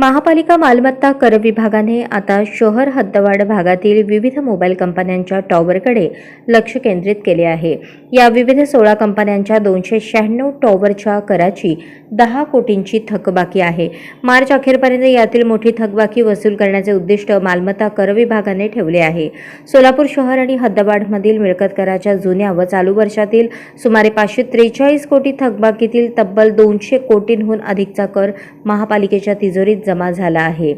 महापालिका मालमत्ता कर विभागाने आता शहर हद्दवाड भागातील विविध मोबाईल कंपन्यांच्या टॉवरकडे लक्ष केंद्रित केले आहे. या विविध सोळा कंपन्यांच्या दोनशे शहाण्णव टॉवरच्या कराची दहा कोटींची थकबाकी आहे. मार्च अखेरपर्यंत यातील मोठी थकबाकी वसूल करण्याचे उद्दिष्ट मालमत्ता कर विभागाने ठेवले आहे. सोलापूर शहर आणि हद्दवाडमधील मिळकत कराच्या जुन्या व चालू वर्षातील सुमारे पाचशे त्रेचाळीस कोटी थकबाकीतील तब्बल दोनशे कोटींहून अधिकचा कर महापालिकेच्या तिजोरीत जमा झाला आहे.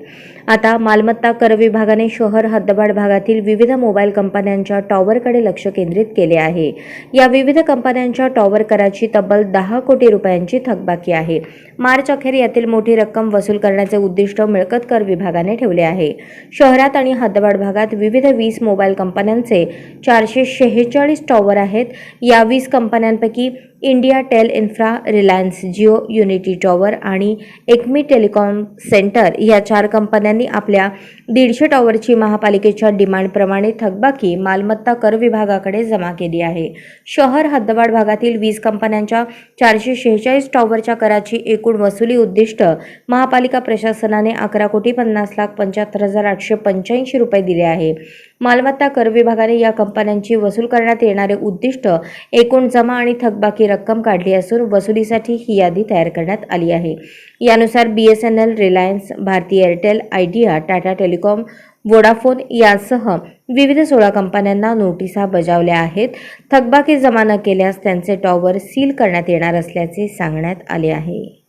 आता मालमत्ता कर विभागाने शहर हद्दबाड भागातील विविध मोबाईल कंपन्यांच्या टॉवरकडे लक्ष केंद्रित केले आहे. या विविध कंपन्यांच्या टॉवर कराची तब्बल दहा कोटी रुपयांची थकबाकी आहे. मार्च अखेर यातील मोठी रक्कम वसूल करण्याचे उद्दिष्ट मिळकत कर विभागाने ठेवले आहे. शहरात आणि हद्दबाड भागात विविध वीस मोबाईल कंपन्यांचे चारशे शेहेचाळीस टॉवर आहेत. या वीस कंपन्यांपैकी India Tel Infra Reliance Jio unity tower आणि एकमी टेलिकॉम सेंटर या चार कंपन्यांनी आपल्या दीडशे टॉवरची महापालिकेच्या डिमांडप्रमाणे थकबाकी मालमत्ता कर विभागाकडे जमा केली आहे. शहर हद्दवाड भागातील वीज कंपन्यांच्या चारशे शेहेचाळीस टॉवरच्या कराची एकूण वसुली उद्दिष्ट महापालिका प्रशासनाने अकरा कोटी पन्नास लाख पंच्याहत्तर हजार आठशे पंच्याऐंशी रुपये दिले आहे. मालमत्ता कर विभागाने या कंपन्यांची वसूल करण्यात येणारे उद्दिष्ट एकूण जमा आणि थकबाकी रक्कम काढली असून वसुलीसाठी ही यादी तयार करण्यात आली आहे. यानुसार B S N L Reliance Bharti Airtel Idea Tata telecom Vodafone यासह विविध सोळा कंपन्यांना नोटिसा बजावल्या आहेत. थकबाकी जमा न केल्यास त्यांचे टॉवर सील करण्यात येणार असल्याचे सांगण्यात आले आहे.